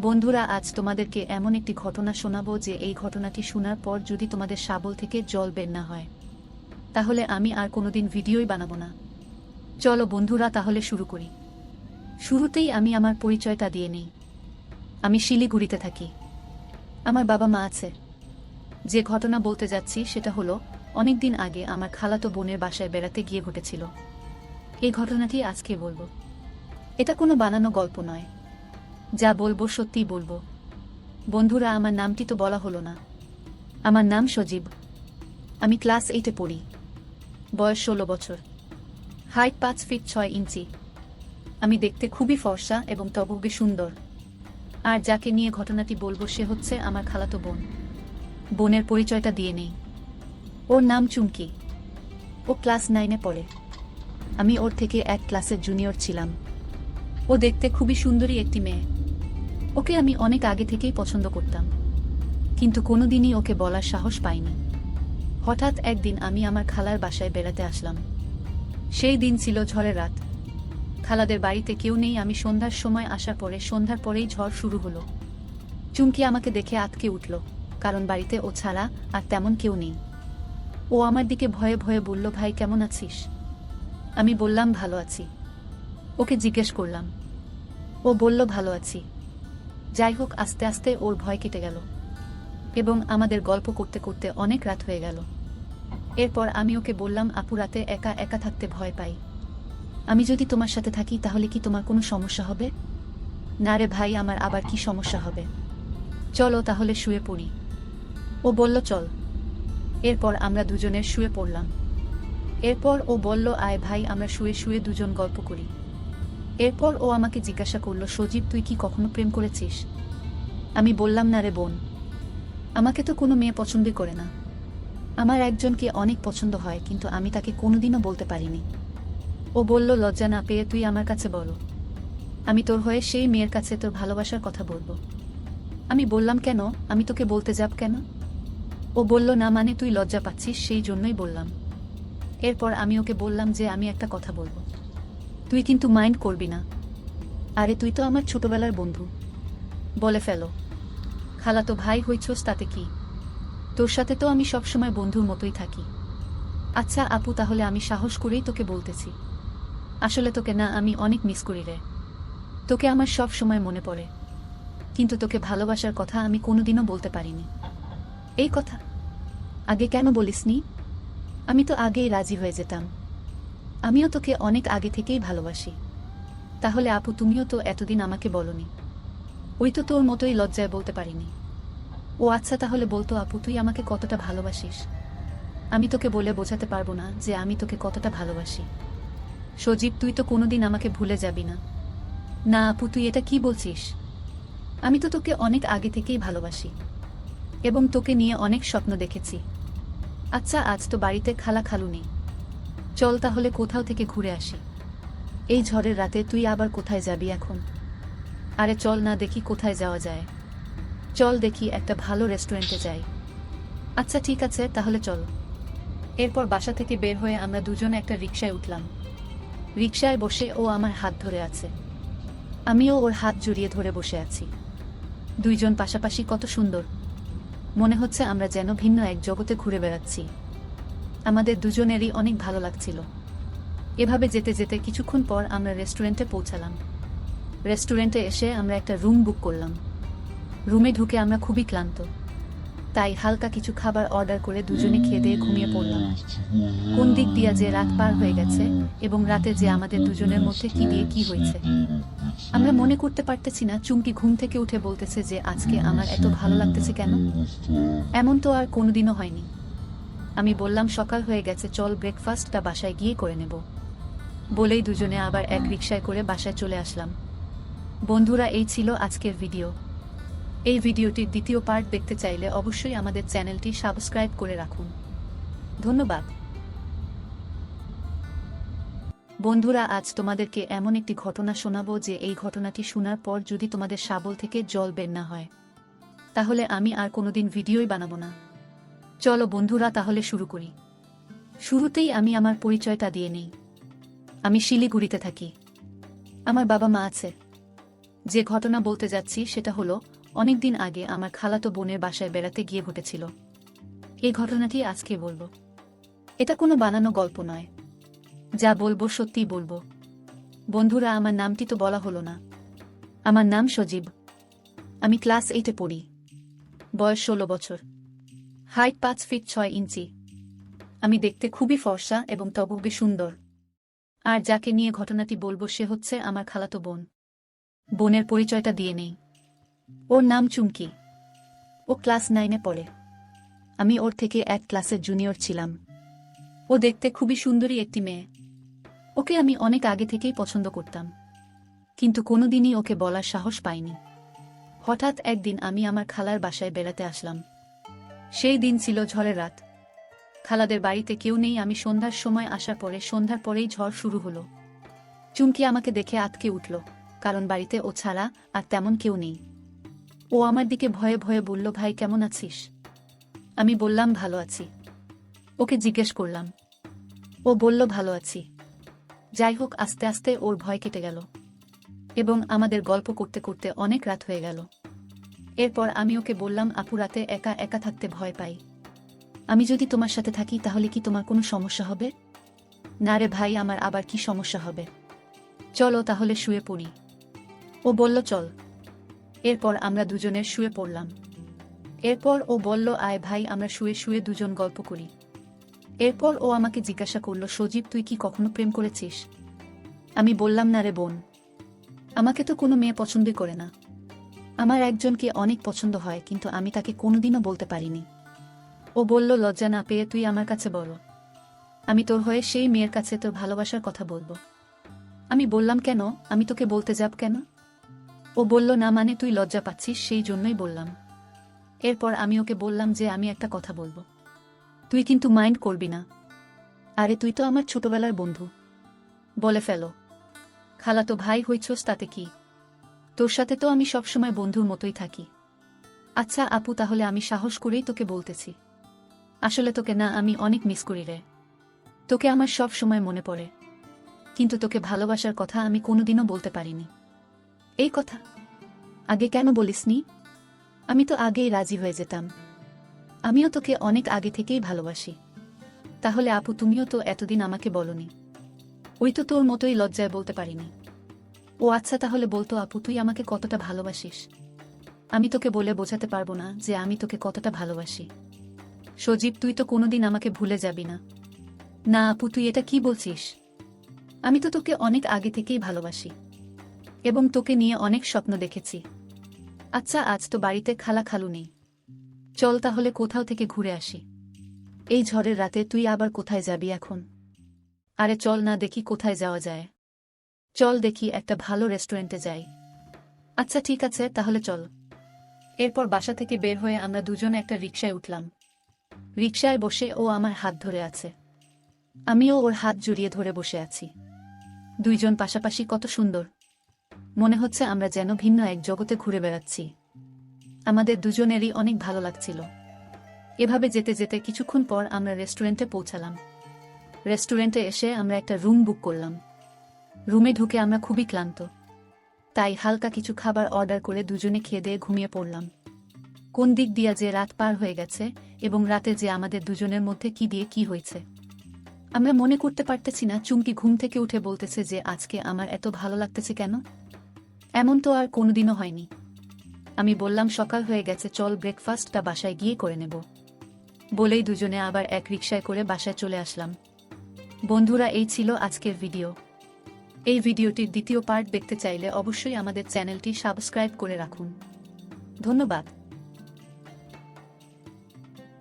বন্ধুরা, আজ তোমাদেরকে এমন একটি ঘটনা শোনাবো যে এই ঘটনাটি শোনার পর যদি তোমাদের শাবল থেকে জল বের না হয়, তাহলে আমি আর কোনোদিন ভিডিওই বানাবো না। চলো বন্ধুরা, তাহলে শুরু করি। শুরুতেই আমি আমার পরিচয়টা দিয়ে নেই। আমি শিলিগুড়িতে থাকি। আমার বাবা মা আছে। যে ঘটনা বলতে যাচ্ছি সেটা হলো, অনেকদিন আগে আমার খালাতো বোনের বাসায় বেড়াতে গিয়ে ঘটেছিল। এই ঘটনাটি আজকে বলব। এটা কোনো বানানো গল্প নয়। যা বলব সত্যিই বলব। বন্ধুরা, আমার নামটি তো বলা হলো না। আমার নাম সজীব। আমি ক্লাস এইটে পড়ি। বয়স ষোলো বছর। হাইট পাঁচ ফিট ছয় ইঞ্চি। আমি দেখতে খুবই ফর্সা এবং তবুগে সুন্দর। আর যাকে নিয়ে ঘটনাটি বলব সে হচ্ছে আমার খালাতো বোন। বোনের পরিচয়টা দিয়ে নেই। ওর নাম চুমকি। ও ক্লাস নাইনে পড়ে। আমি ওর থেকে এক ক্লাসের জুনিয়র ছিলাম। ও দেখতে খুবই সুন্দরী একটি মেয়ে। ওকে আমি অনেক আগে থেকেই পছন্দ করতাম। কিন্তু কোনোদিনই ওকে বলার সাহস পাইনি। হঠাৎ একদিন আমি আমার খালার বাসায় বেড়াতে আসলাম। সেই দিন ছিল ঝড়ের রাত। খালাদের বাড়িতে কেউ নেই, আমি সন্ধ্যার সময় আসার পরে, সন্ধ্যার পরেই ঝড় শুরু হলো। চুমকি আমাকে দেখে আতকে উঠল, কারণ বাড়িতে ও ছাড়া আর তেমন কেউ নেই। ও আমার দিকে ভয়ে ভয়ে বলল, ভাই, কেমন আছিস? আমি বললাম, ভালো আছি। ওকে জিজ্ঞেস করলাম। ও বলল, ভালো আছি। যাই হোক, আস্তে আস্তে ওর ভয় কেটে গেল এবং আমাদের গল্প করতে করতে অনেক রাত হয়ে গেল। এরপর আমি ওকে বললাম, আপু, রাতে একা একা থাকতে ভয় পাই। আমি যদি তোমার সাথে থাকি, তাহলে কি তোমার কোনো সমস্যা হবে? না রে ভাই, আমার আবার কি সমস্যা হবে? চলো তাহলে শুয়ে পড়ি। ও বলল, চল। এরপর আমরা দুজনের শুয়ে পড়লাম। এরপর ও বলল, আয় ভাই, আমরা শুয়ে শুয়ে দুজন গল্প করি। এরপর ও আমাকে জিজ্ঞাসা করল, সজীব, তুই কি কখনো প্রেম করেছিস? আমি বললাম, না রে বোন, আমাকে তো কোনো মেয়ে পছন্দই করে না। আমার একজনকে অনেক পছন্দ হয়, কিন্তু আমি তাকে কোনোদিনও বলতে পারিনি। ও বলল, লজ্জা না পেয়ে তুই আমার কাছে বলো আমি তোর হয়ে সেই মেয়ের কাছে তোর ভালোবাসার কথা বলব। আমি বললাম, কেন? আমি তোকে বলতে যাব কেন? ও বলল, না মানে তুই লজ্জা পাচ্ছিস, সেই জন্যই বললাম। এরপর আমি ওকে বললাম যে আমি একটা কথা বলব। তুই কিন্তু মাইন্ড করবি না। আরে তুই তো আমার ছোটবেলার বন্ধু। বলে ফেলো। খালাতো ভাই হইছস তাতে কি? তোর সাথে তো আমি সবসময় বন্ধুর মতোই থাকি। আচ্ছা আপু তাহলে আমি সাহস করেই তোকে বলতেছি। আসলে তোকে না আমি অনেক মিস করি রে। তোকে আমার সব সময় মনে পড়ে। কিন্তু তোকে ভালোবাসার কথা আমি কোনোদিনও বলতে পারিনি। এই কথা। আগে কেন বলিসনি? আমি তো আগেই রাজি হয়ে যেতাম। আমিও তোকে অনেক আগে থেকেই ভালোবাসি। তাহলে আপু, তুমিও তো এতদিন আমাকে বলনি। ওই তো তোর মতোই লজ্জায় বলতে পারিনি। ও আচ্ছা তাহলে বলতো আপু, তুই আমাকে কতটা ভালোবাসিস? আমি তোকে বলে বোঝাতে পারব না যে আমি তোকে কতটা ভালোবাসি। সজীব, তুই তো কোনোদিন আমাকে ভুলে যাবি না। না আপু, তুই এটা কি বলছিস? আমি তো তোকে অনেক আগে থেকেই ভালোবাসি। এবং তোকে নিয়ে অনেক স্বপ্ন দেখেছি। আচ্ছা আজ তো বাড়িতে খালা খালু নেই চল তাহলে কোথাও থেকে ঘুরে আসি। এই ঝড়ের রাতে তুই আবার কোথায় যাবি এখন? আরে চল না দেখি কোথায় যাওয়া যায়। চল দেখি একটা ভালো রেস্টুরেন্টে যাই। আচ্ছা ঠিক আছে, তাহলে চল। এরপর বাসা থেকে বের হয়ে আমরা দুজনে একটা রিক্সায় উঠলাম। রিকশায় বসে ও আমার হাত ধরে আছে। আমিও ওর হাত জড়িয়ে ধরে বসে আছি। দুইজন পাশাপাশি কত সুন্দর। মনে হচ্ছে আমরা যেন ভিন্ন এক জগতে ঘুরে বেড়াচ্ছি। আমাদের দুজনেরই অনেক ভালো লাগছিল। এভাবে যেতে যেতে কিছুক্ষণ পর আমরা রেস্টুরেন্টে পৌঁছালাম। রেস্টুরেন্টে এসে আমরা একটা রুম বুক করলাম। রুমে ঢুকে আমরা খুবই ক্লান্ত। তাই হালকা কিছু খাবার অর্ডার করে দুজনে খেয়ে দিয়ে ঘুমিয়ে পড়লাম। কোন দিক দিয়া যে রাত পার হয়ে গেছে এবং রাতে যে আমাদের দুজনের মধ্যে কি দিয়ে কি হয়েছে। আমরা মনে করতে পারতেছি না, চুমকি ঘুম থেকে উঠে বলতেছে যে আজকে আমার এত ভালো লাগতেছে কেন? এমন তো আর কোনোদিনও হয়নি। আমি বললাম, সকাল হয়ে গেছে, চল ব্রেকফাস্টটা বাসায় গিয়ে করে নেব। বলেই দুজনে আবার এক রিকশায় করে বাসায় চলে আসলাম। বন্ধুরা, এই ছিল আজকের ভিডিও। এই ভিডিওটির দ্বিতীয় পার্ট দেখতে চাইলে অবশ্যই আমাদের চ্যানেলটি সাবস্ক্রাইব করে রাখুন। ধন্যবাদ। বন্ধুরা, আজ তোমাদেরকে এমন একটি ঘটনা শোনাবো যে এই ঘটনাটি শোনার পর যদি তোমাদের শাবল থেকে জল বের না হয়, তাহলে আমি আর কোনোদিন ভিডিওই বানাবো না। চলো বন্ধুরা তাহলে শুরু করি। শুরুতেই আমি আমার পরিচয়টা দিয়ে নেই। আমি শিলিগুড়িতে থাকি। আমার বাবা মা আছে। যে ঘটনা বলতে যাচ্ছি সেটা হলো, অনেকদিন আগে আমার খালাতো বোনের বাসায় বেড়াতে গিয়ে ঘটেছিল। এই ঘটনাটি আজকে বলব। এটা কোনো বানানো গল্প নয়। যা বলব সত্যিই বলব। বন্ধুরা, আমার নামটি তো বলা হলো না। আমার নাম সজীব। আমি ক্লাস এইটে পড়ি। বয়স ষোলো বছর। হাইট পাঁচ ফিট ছয় ইঞ্চি। আমি দেখতে খুবই ফর্সা এবং তবুবে সুন্দর। আর যাকে নিয়ে ঘটনাটি বলব সে হচ্ছে আমার খালাতো বোন। বোনের পরিচয়টা দিয়ে নেই। ওর নাম চুমকি। ও ক্লাস নাইনে পড়ে। আমি ওর থেকে এক ক্লাসের জুনিয়র ছিলাম। ও দেখতে খুবই সুন্দরী একটি মেয়ে। ওকে আমি অনেক আগে থেকেই পছন্দ করতাম। কিন্তু কোনোদিনই ওকে বলার সাহস পাইনি। হঠাৎ একদিন আমি আমার খালার বাসায় বেড়াতে আসলাম। সেই দিন ছিল ঝড়ের রাত। খালাদের বাড়িতে কেউ নেই, আমি সন্ধ্যার সময় আসার পরে, সন্ধ্যার পরেই ঝড় শুরু হলো। চুমকি আমাকে দেখে আতকে উঠল, কারণ বাড়িতে ও ছাড়া আর তেমন কেউ নেই। ও আমার দিকে ভয়ে ভয়ে বলল, ভাই, কেমন আছিস? আমি বললাম, ভালো আছি। ওকে জিজ্ঞেস করলাম। ও বলল, ভালো আছি। যাই হোক, আস্তে আস্তে ওর ভয় কেটে গেল এবং আমাদের গল্প করতে করতে অনেক রাত হয়ে গেল। এরপর আমি ওকে বললাম, আপু, রাতে একা একা থাকতে ভয় পাই। আমি যদি তোমার সাথে থাকি, তাহলে কি তোমার কোনো সমস্যা হবে? না রে ভাই, আমার আবার কি সমস্যা হবে? চলো তাহলে শুয়ে পড়ি। ও বলল, চল। এরপর আমরা দুজনের শুয়ে পড়লাম। এরপর ও বলল, আয় ভাই, আমরা শুয়ে শুয়ে দুজন গল্প করি। এরপর ও আমাকে জিজ্ঞাসা করল, সজীব, তুই কি কখনো প্রেম করেছিস? আমি বললাম, না রে বোন। আমাকে তো কোনো মেয়ে পছন্দই করে না। আমার একজনকে অনেক পছন্দ হয়, কিন্তু আমি তাকে কোনোদিনও বলতে পারিনি। ও বলল, লজ্জা না পেয়ে তুই আমার কাছে বলো। আমি তোর হয়ে সেই মেয়ের কাছে তোর ভালোবাসার কথা বলব। আমি বললাম, কেন? আমি তোকে বলতে যাব কেন? ও বলল, না মানে তুই লজ্জা পাচ্ছিস, সেই জন্যই বললাম। এরপর আমি ওকে বললাম যে আমি একটা কথা বলব। তুই কিন্তু মাইন্ড করবি না। আরে তুই তো আমার ছোটবেলার বন্ধু। বলে ফেলো। খালাতো ভাই হইছস, তাতে কি? তোর সাথে তো আমি সবসময় বন্ধুর মতোই থাকি। আচ্ছা আপু, তাহলে আমি সাহস করেই তোকে বলতেছি। আসলে তোকে না, আমি অনেক মিস করি রে। তোকে আমার সব সময় মনে পড়ে। কিন্তু তোকে ভালোবাসার কথা আমি কোনোদিনও বলতে পারিনি। এই কথা? আগে কেন বলিসনি? আমি তো আগেই রাজি হয়ে যেতাম। আমিও তোকে অনেক আগে থেকেই ভালোবাসি। তাহলে আপু, তুমিও তো এতদিন আমাকে বলনি। ওই তো তোর মতোই লজ্জায় বলতে পারিনি। ও আচ্ছা তাহলে বলতো, আপু, তুই আমাকে কতটা ভালোবাসিস? আমি তোকে বলে বোঝাতে পারব না যে আমি তোকে কতটা ভালোবাসি। সজীব, তুই তো কোনোদিন আমাকে ভুলে যাবি না। না, আপু, তুই এটা কি বলছিস? আমি তো তোকে অনেক আগে থেকেই ভালোবাসি এবং তোকে নিয়ে অনেক স্বপ্ন দেখেছি। আচ্ছা আজ তো বাড়িতে খালা খালু নেই। চল তাহলে কোথাও থেকে ঘুরে আসি। এই ঝড়ের রাতে তুই আবার কোথায় যাবি এখন? আরে চল না, দেখি কোথায় যাওয়া যায়। চল দেখি একটা ভালো রেস্টুরেন্টে যাই। আচ্ছা ঠিক আছে, তাহলে চল। এরপর বাসা থেকে বের হয়ে আমরা দুজনে একটা রিকশায় উঠলাম। রিকশায় বসে ও আমার হাত ধরে আছে। আমিও ওর হাত জড়িয়ে ধরে বসে আছি। দুইজন পাশাপাশি কত সুন্দর। মনে হচ্ছে আমরা যেন ভিন্ন এক জগতে ঘুরে বেড়াচ্ছি। আমাদের দুজনেরই অনেক ভালো লাগছিল। এভাবে যেতে যেতে কিছুক্ষণ পর আমরা রেস্টুরেন্টে পৌঁছালাম। রেস্টুরেন্টে এসে আমরা একটা রুম বুক করলাম। রুমে ঢুকে আমরা খুবই ক্লান্ত। তাই হালকা কিছু খাবার অর্ডার করে দুজনে খেয়ে দিয়ে ঘুমিয়ে পড়লাম। কোন দিক দিয়া যে রাত পার হয়ে গেছে এবং রাতে যে আমাদের দুজনের মধ্যে কি দিয়ে কি হয়েছে। আমরা মনে করতে পারতেছি না, চুমকি ঘুম থেকে উঠে বলতেছে যে আজকে আমার এত ভালো লাগতেছে কেন? এমন তো আর কোনোদিনও হয়নি। আমি বললাম, সকাল হয়ে গেছে, চল ব্রেকফাস্টটা বাসায় গিয়ে করে নেব। বলেই দুজনে আবার এক রিকশায় করে বাসায় চলে আসলাম। বন্ধুরা, এই ছিল আজকের ভিডিও। এই ভিডিওটির দ্বিতীয় পার্ট দেখতে চাইলে অবশ্যই আমাদের চ্যানেলটি সাবস্ক্রাইব করে রাখুন। ধন্যবাদ।